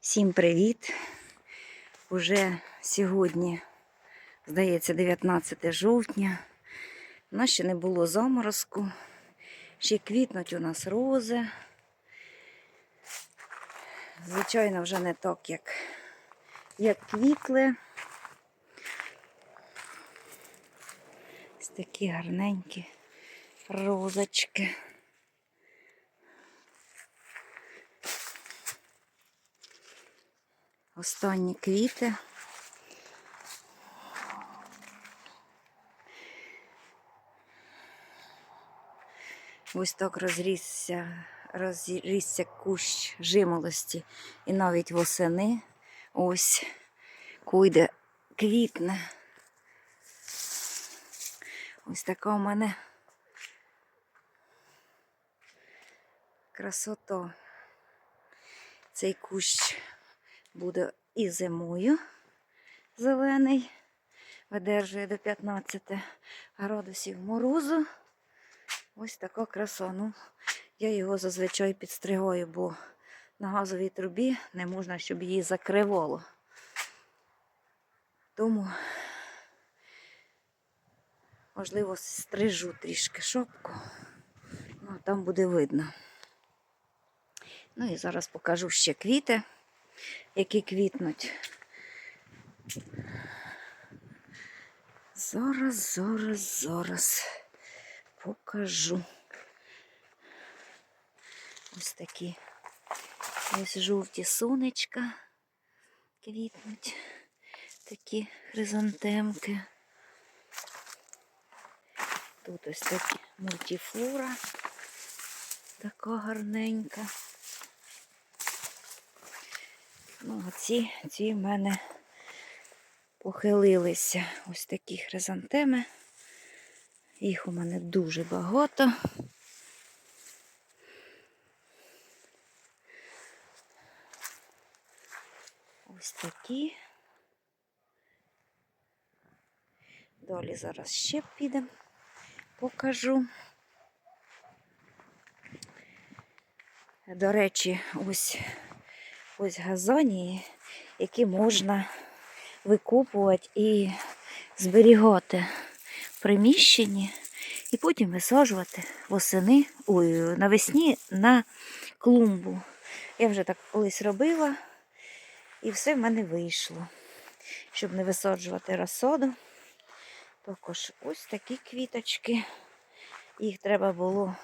Всім привіт! Уже сьогодні, здається, 19 жовтня. У нас ще не було заморозку. Ще квітнуть у нас рози. Звичайно, вже не так, як, як квітли. Ось такі гарненькі розочки. Останні квіти. Ось так розрісся, розрісся кущ жимолості. І навіть восени ось куйде квітне. Ось така у мене красота. Цей кущ буде і зимою зелений, видержує до 15 градусів морозу. Ось така краса. Ну, я його зазвичай підстригаю, бо на газовій трубі не можна, щоб її закривало. Тому, можливо, стрижу трішки шопку, ну, а там буде видно. Ну і зараз покажу ще квіти які квітнуть. Зараз, зараз, зараз покажу. Ось такі ось жовті сонечка квітнуть, такі хризантемки. Тут ось такі мультифлора, така гарненька. Ну, а ці, ці в мене похилилися. Ось такі хризантеми. Їх у мене дуже багато. Ось такі. Далі зараз ще підемо, покажу. До речі, ось ось газонії, які можна викопувати і зберігати в приміщенні, і потім висаджувати восени, ой, навесні на клумбу. Я вже так колись робила, і все в мене вийшло. Щоб не висаджувати розсаду. Також ось такі квіточки. Їх треба було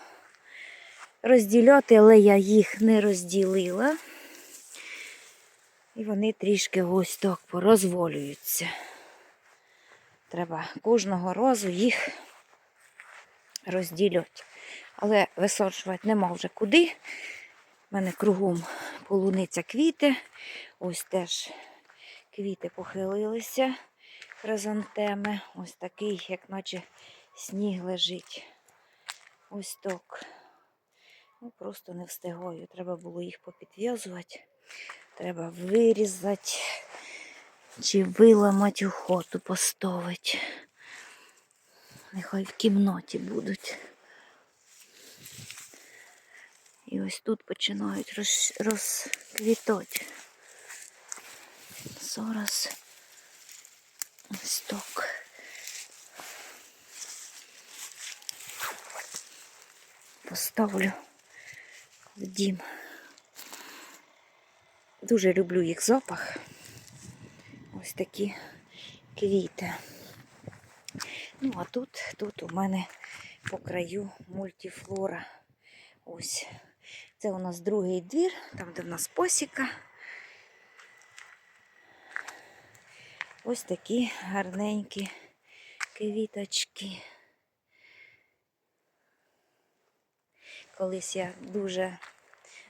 розділяти, але я їх не розділила. І вони трішки ось так порозволюються. Треба кожного разу їх розділяти. Але висаджувати нема вже куди. У мене кругом полуниця квіти. Ось теж квіти похилилися, хризантеми. Ось такий, як наче сніг лежить. Ось так. Ну, Просто не встигаю. Треба було їх попідв'язувати. Треба вирізати чи виламати у хату поставити. Нехай в кімнаті будуть. І ось тут починають роз, розквітати. Зараз ось. Поставлю в дім. Дуже люблю їх запах. Ось такі квіти. Ну, а тут, тут у мене по краю мультифлора. Ось. Це у нас другий двір, там, де в нас посіка. Ось такі гарненькі квіточки. Колись я дуже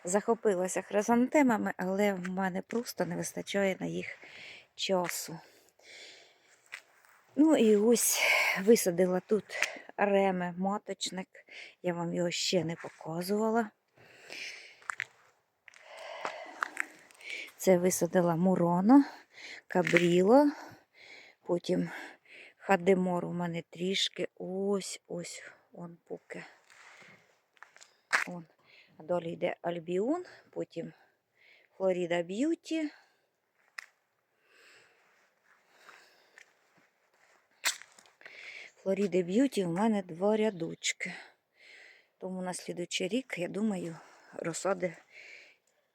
захопилася хризантемами, але в мене просто не вистачає на їх часу. Ну і ось висадила тут реме маточник. Я вам його ще не показувала. Це висадила муроно, кабріло, потім хадемор у мене трішки ось ось он поки. Он. Далі йде альбіон, потім Флоріда Б'юті. Флоріди Б'юті у мене два рядочки. Тому на слідуючий рік, я думаю, розсади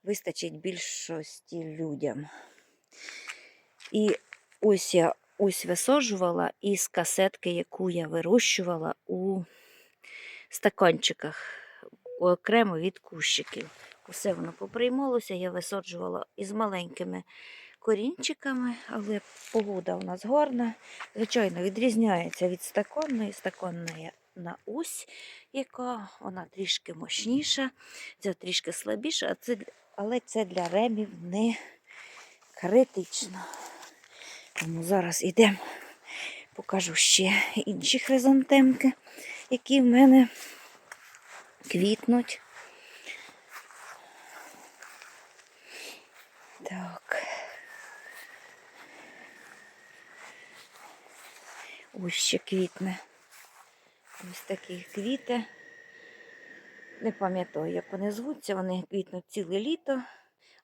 вистачить більшості людям. І ось я ось висаджувала із касетки, яку я вирощувала у стаканчиках окремо від кущиків. Усе воно поприймалося, я висаджувала із маленькими корінчиками, але погода у нас гарна. Звичайно, відрізняється від стаконної. Стаконної на ось, яка вона трішки мощніша, ця трішки слабіша, а це, але це для ремів не критично. Тому зараз йдемо, покажу ще інші хризантемки, які в мене квітнуть. Так. Ось ще квітне. Ось такі квіти. Не пам'ятаю, як вони звуться. Вони квітнуть ціле літо,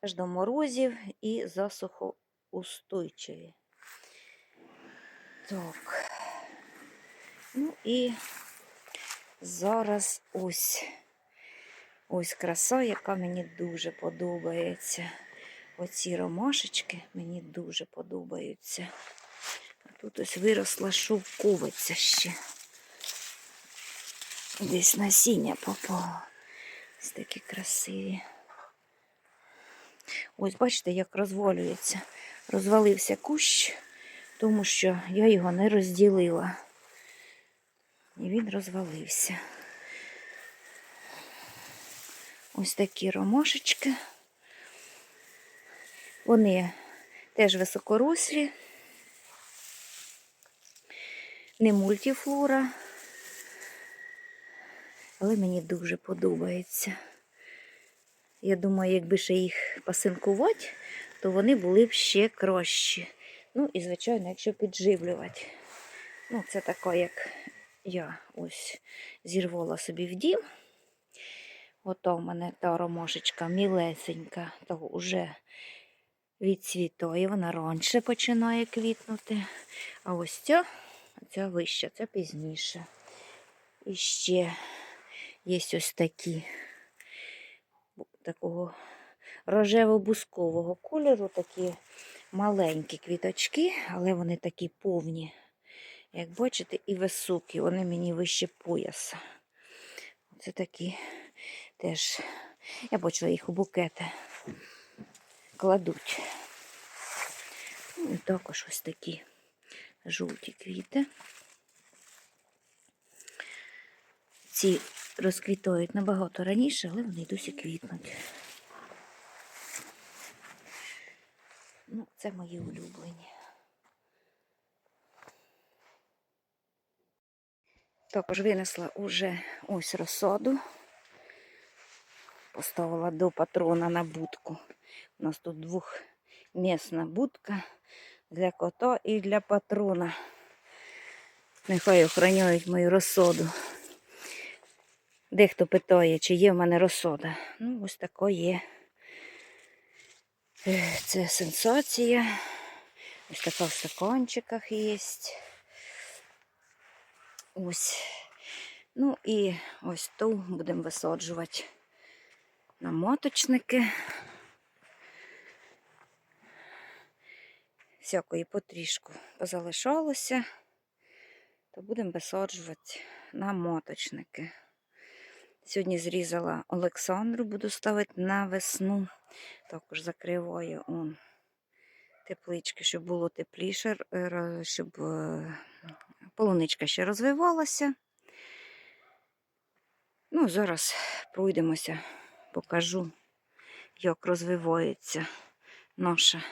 аж до морозів і засухоустойчиві. Так. Ну і зараз ось ось краса, яка мені дуже подобається. Оці ромашечки мені дуже подобаються. А тут ось виросла шовковиця ще. Десь насіння попало. Ось такі красиві. Ось бачите, як розвалюється. Розвалився кущ, тому що я його не розділила. І він розвалився. Ось такі ромашечки. Вони теж високорослі, не мультифлора, але мені дуже подобається. Я думаю, якби ще їх пасинкувати, то вони були б ще кращі. Ну і, звичайно, якщо підживлювати. Ну, це така, як я ось зірвала собі в дім. Ото в мене та ромашечка мілесенька, то вже відцвітає, вона раніше починає квітнути. А ось ця, ця вища, це пізніше. І ще є ось такі такого рожево-бускового кольору, такі маленькі квіточки, але вони такі повні. Як бачите, і високі, вони мені вище пояса. Це такі теж, я бачила їх у букети кладуть. Ну, і також ось такі жовті квіти. Ці розквітають набагато раніше, але вони досі квітнуть. Ну, це мої улюблені. Також винесла уже ось розсаду. Поставила до патрона на будку. У нас тут двохмісна будка для кота і для патрона. Нехай охороняють мою розсаду. Дехто питає, чи є в мене розсода. Ну, ось тако є. Е, Це сенсація. Ось така в стаканчиках є. Ось. Ну і ось ту будемо висаджувати на моточники. Всякої потрішку позалишалося, то будемо висаджувати на моточники. Сьогодні зрізала Олександру, буду ставити на весну. Також закриваю он теплички, щоб було тепліше, щоб е, полуничка ще розвивалася. Ну, зараз пройдемося, покажу, як розвивається наша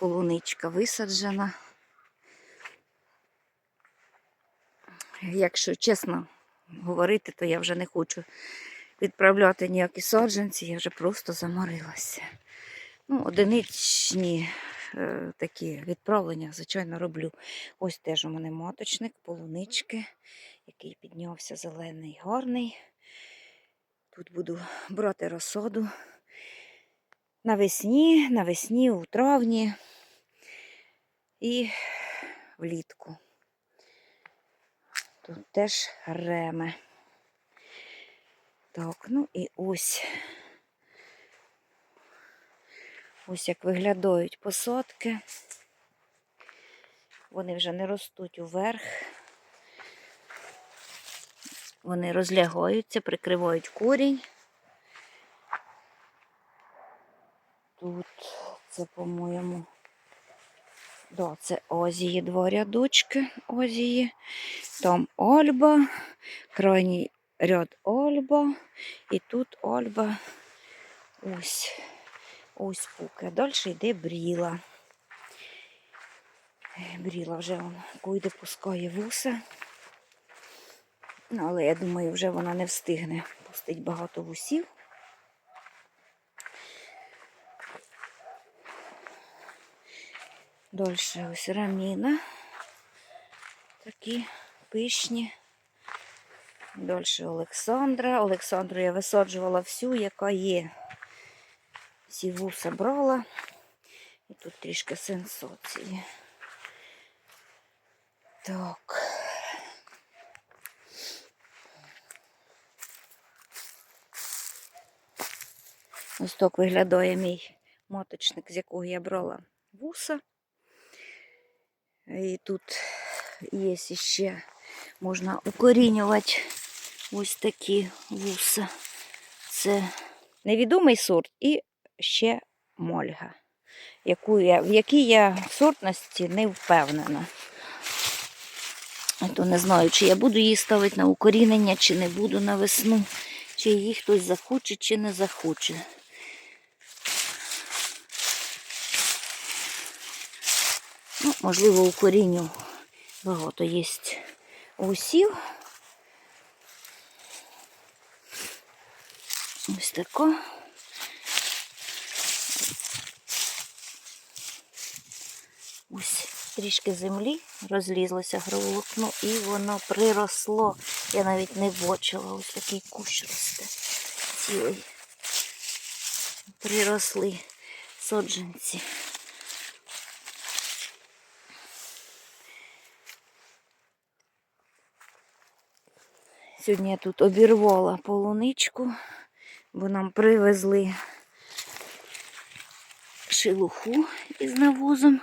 полуничка висаджена. Якщо чесно говорити, то я вже не хочу відправляти ніякі саджанці, я вже просто заморилася. Ну, одиничні такі відправлення, звичайно, роблю. Ось теж у мене моточник, полунички, який піднявся зелений, гарний. Тут буду брати розсаду. навесні, навесні, у травні і влітку. Тут теж реме. Так, ну і ось. Ось як виглядають посадки. Вони вже не ростуть уверх. Вони розлягаються, прикривають корінь. Тут це, по-моєму, да, це озії, два рядочки озії. Там Ольба, крайній ряд Ольба, і тут Ольба. Ось, ось пуке. Далі йде бріла. Бріла вже вона койде пускає вуса. Але я думаю, вже вона не встигне пустить багато вусів. Дальше ось раміна. Такі пишні. Дальше Олександра. Олександру я висаджувала всю, яка є. Всі вуса брала. І тут трішки сенсації. Так. Ось так виглядає мій моточник, з якого я брала вуса. І тут є ще можна укорінювати ось такі вуса. Це невідомий сорт і ще мольга, яку я, в якій я сортності не впевнена. То не знаю, чи я буду її ставити на укорінення, чи не буду на весну, чи її хтось захоче, чи не захоче. Ну, можливо, у корінню багато є усів. Ось тако. Ось трішки землі розлізлося гроволокно і воно приросло. Я навіть не бачила, ось такий кущ росте цілий. Приросли соджанці. Сьогодні я тут обірвала полуничку, бо нам привезли шелуху із навозом.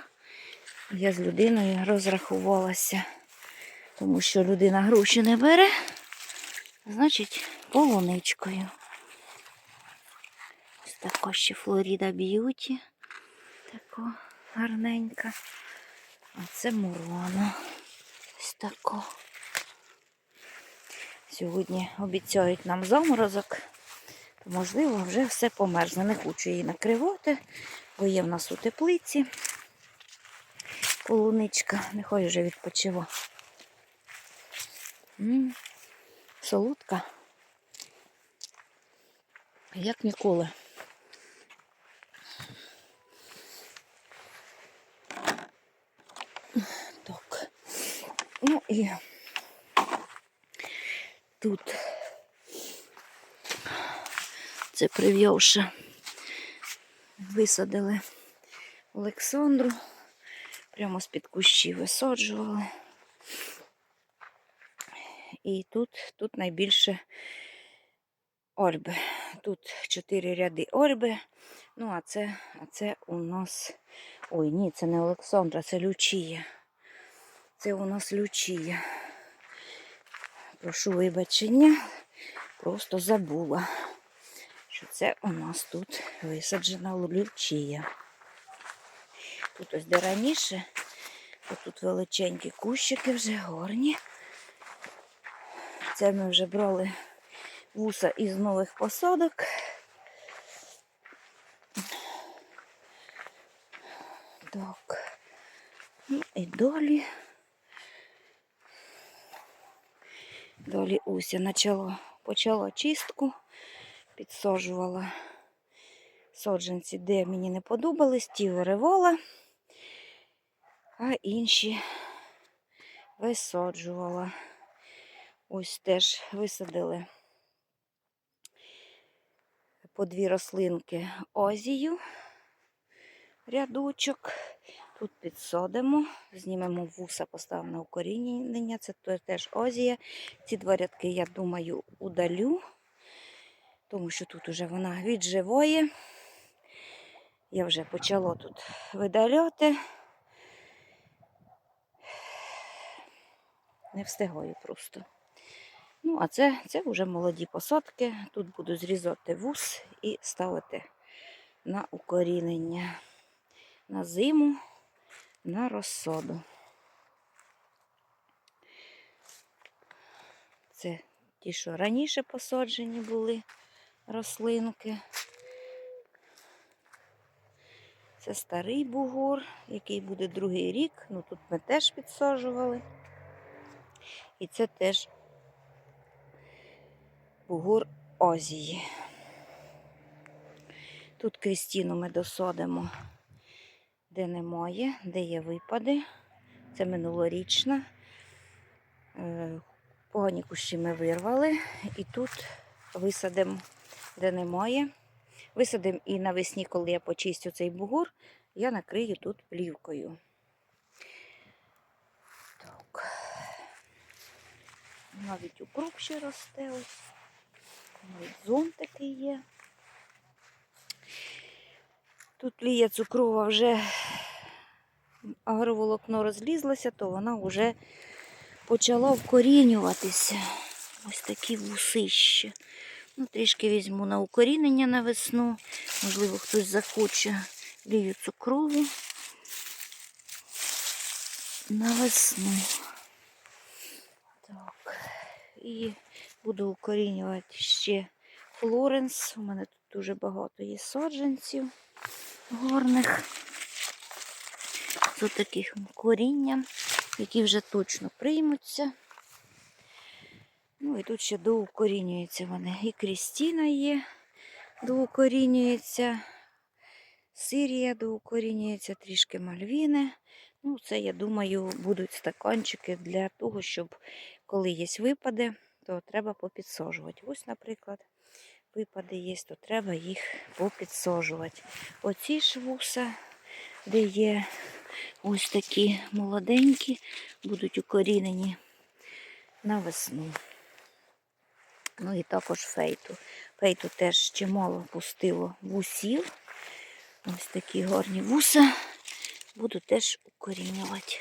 Я з людиною розрахувалася, тому що людина гроші не бере, значить полуничкою. Ось така ще Флоріда Б'юті. Така гарненька. А це Мурона. Ось така. Сьогодні обіцяють нам заморозок. То, можливо, вже все померзне. Не хочу її накривати, бо є в нас у теплиці. Полуничка, нехай вже відпочива. М, Солодка. Як ніколи. Так. Ну і тут це прив'явши, висадили Олександру. Прямо з-під кущів висаджували. І тут, тут найбільше ольби. Тут чотири ряди ольби. Ну, а це, а це у нас. Ой, ні, це не Олександра, це Лючія. Це у нас Лючія. Прошу вибачення, просто забула, що це у нас тут висаджена Лючія. Тут ось де раніше, тут величенькі кущики вже горні. Це ми вже брали вуса із нових посадок. Так, ну і далі. Далі Уся почала, почала чистку, підсаджувала саджанці, де мені не подобались, ті виривала, а інші висаджувала. Ось теж висадили по дві рослинки озію, рядочок. Тут підсадимо, знімемо вуса, поставимо на укорінення. Це теж озія. Ці два рядки, я думаю, удалю, тому що тут уже вона відживає. Я вже почала тут видаляти. Не встигаю просто. Ну, а це, це вже молоді посадки. Тут буду зрізати вус і ставити на укорінення. На зиму, на розсаду. Це ті, що раніше посаджені були рослинки. Це старий бугор, який буде другий рік. Ну тут ми теж підсаджували. І це теж бугор Озії. Тут крістіну ми досадимо, де немає, де є випади. Це минулорічна. Е, Погані кущі ми вирвали. І тут висадимо, де немає. Висадимо і навесні, коли я почистю цей бугор, я накрию тут плівкою. Так. Навіть укроп ще росте ось. Навіть зон такий є. Тут лія цукрова вже агроволокно розлізлося, то вона вже почала вкорінюватися. Ось такі вусища. Ну, трішки візьму на укорінення на весну. Можливо, хтось захоче лію цукрову на весну. І буду укорінювати ще Флоренс. У мене тут дуже багато є саджанців горних. З таких корінням, які вже точно приймуться. Ну і тут ще доукорінюються вони. І Крістіна є, доукорінюється. Сирія доукорінюється, трішки мальвіни. Ну, це, я думаю, будуть стаканчики для того, щоб коли є випади, то треба попідсожувати. Ось, наприклад, випади є, то треба їх попідсожувати. Оці ж вуса, де є ось такі молоденькі, будуть укорінені на весну. Ну і також фейту. Фейту теж чимало пустило вусів. Ось такі гарні вуса. Буду теж укорінювати.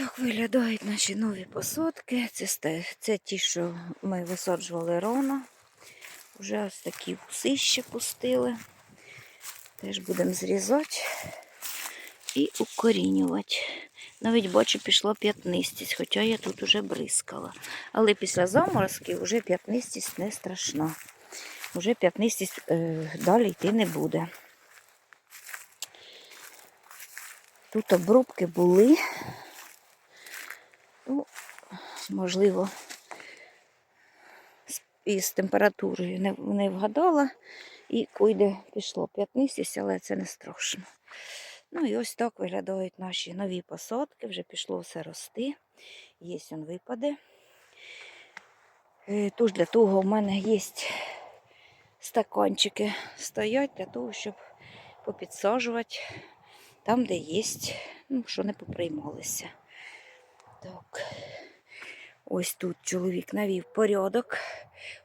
Так виглядають наші нові посадки. Це, це ті, що ми висаджували рано. Вже ось такі вусища пустили. Теж будемо зрізати і укорінювати. Навіть бачу, пішла п'ятнистість, хоча я тут уже бризкала. Але після заморозків вже п'ятнистість не страшна. Вже п'ятнистість е, далі йти не буде. Тут обробки були. Ну, можливо, із температурою не, не вгадала. І куйде пішло п'ятнистість, але це не страшно. Ну і ось так виглядають наші нові посадки. Вже пішло все рости. Є он випади. Е, Тож для того в мене є стаканчики стоять для того, щоб попідсаджувати там, де є, ну, що не поприймалися. Так. Ось тут чоловік навів порядок.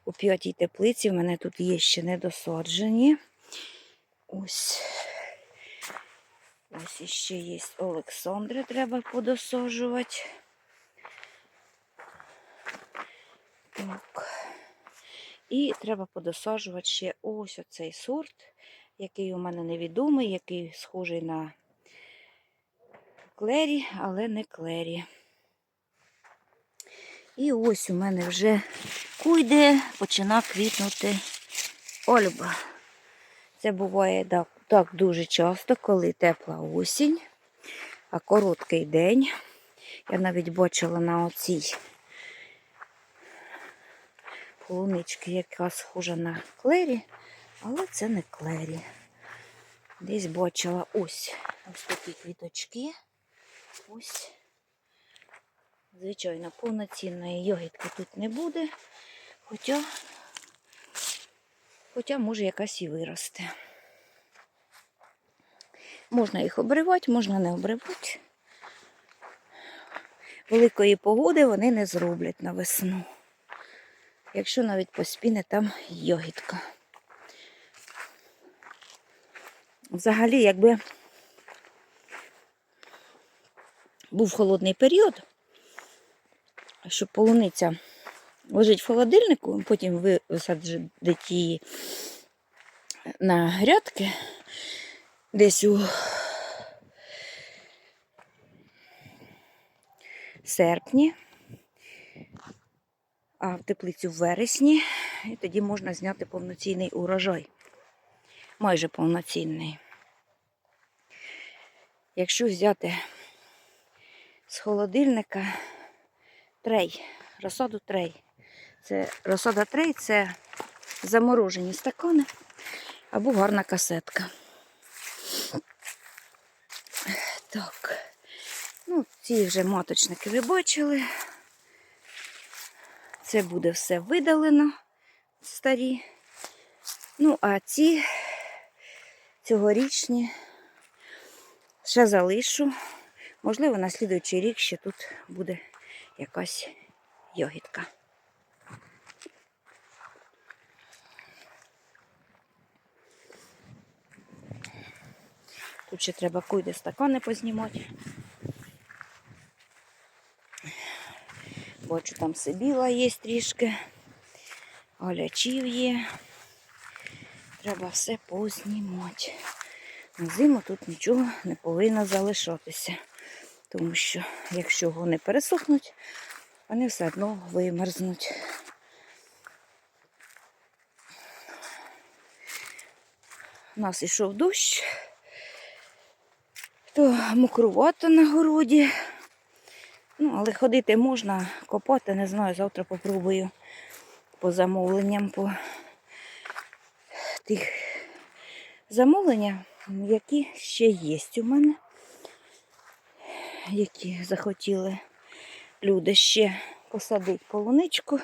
У п'ятій теплиці в мене тут є ще недосаджені. Ось. Ось іще є Олександри, треба подосаджувати. Так. І треба подосаджувати ще ось оцей сорт, який у мене невідомий, який схожий на клері, але не клері. І ось у мене вже куйде, почина квітнути ольба. Це буває так, так дуже часто, коли тепла осінь, а короткий день. Я навіть бачила на оцій полунички, яка схожа на клері, але це не клері. Десь бачила ось ось такі квіточки. Ось Звичайно, повноцінної йогітки тут не буде, хоча, хоча може якась і виросте. Можна їх обривати, можна не обривати. Великої погоди вони не зроблять на весну. Якщо навіть поспіне там йогітка. Взагалі, якби був холодний період, щоб полуниця лежить в холодильнику, потім ви її на грядки десь у серпні, а в теплицю в вересні, і тоді можна зняти повноцінний урожай. Майже повноцінний. Якщо взяти з холодильника трей, розсаду трей. Це розсада трей це заморожені стакани або гарна касетка. Так, ну, ці вже маточники ви бачили. Це буде все видалено, старі. Ну, а ці цьогорічні ще залишу. Можливо, на слідуючий рік ще тут буде якась йогітка. Тут ще треба куди стакани познімати. Бачу, там сибіла є трішки, олячів є. Треба все познімати. На зиму тут нічого не повинно залишатися. Тому що якщо вони пересохнуть, вони все одно вимерзнуть. У нас йшов дощ, то мокрувато на городі. Ну, але ходити можна, копати, не знаю, завтра попробую по замовленням, по тих замовленнях, які ще є у мене які захотіли люди ще посадити полуничку,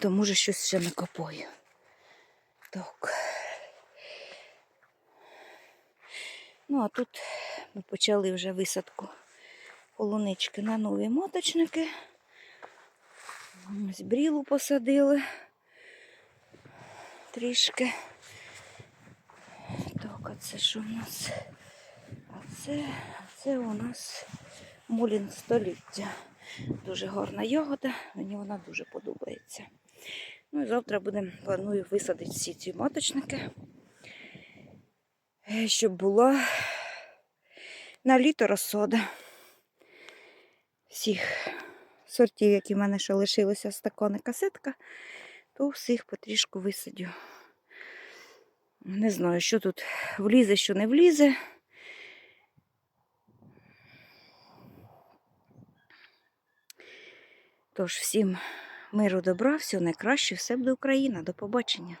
то може щось ще накопаю. Так. Ну, а тут ми почали вже висадку полунички на нові моточники. Ось брілу посадили трішки. Так, а це що в нас? Це, це у нас мулін століття. Дуже гарна ягода, мені вона дуже подобається. Ну і завтра будемо планую висадити всі ці маточники, е, щоб була на літо розсода всіх сортів, які в мене ще лишилися стакани касетка, то всіх потрішку висадю. Не знаю, що тут влізе, що не влізе. Тож всім миру добра, всього найкраще, все буде Україна. До побачення.